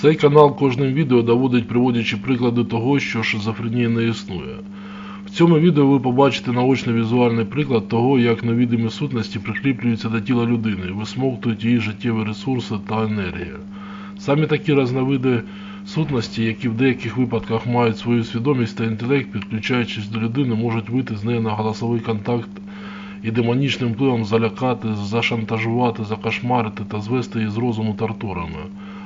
Цей канал кожним відео доводить, приводячи приклади того, що шизофренія не існує. В цьому відео ви побачите наочний візуальний приклад того, як невідомі сутності прикріплюються до тіла людини, висмоктують її життєві ресурси та енергію. Самі такі різновиди сутності, які в деяких випадках мають свою свідомість та інтелект, підключаючись до людини, можуть вийти з нею на голосовий контакт і демонічним впливом залякати, зашантажувати, закошмарити та звести її з розуму тортурами.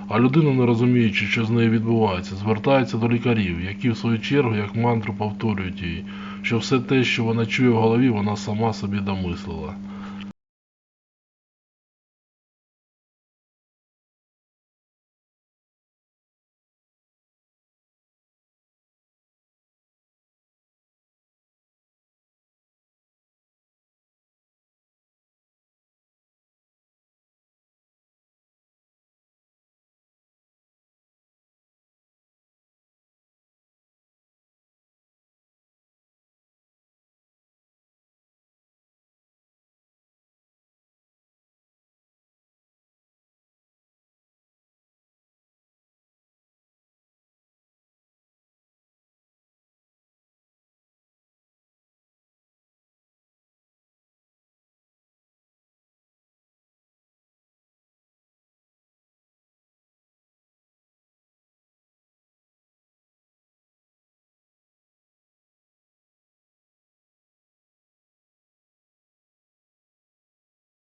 А людина, не розуміючи, що з нею відбувається, звертається до лікарів, які в свою чергу як мантру повторюють їй, що все те, що вона чує в голові, вона сама собі домислила.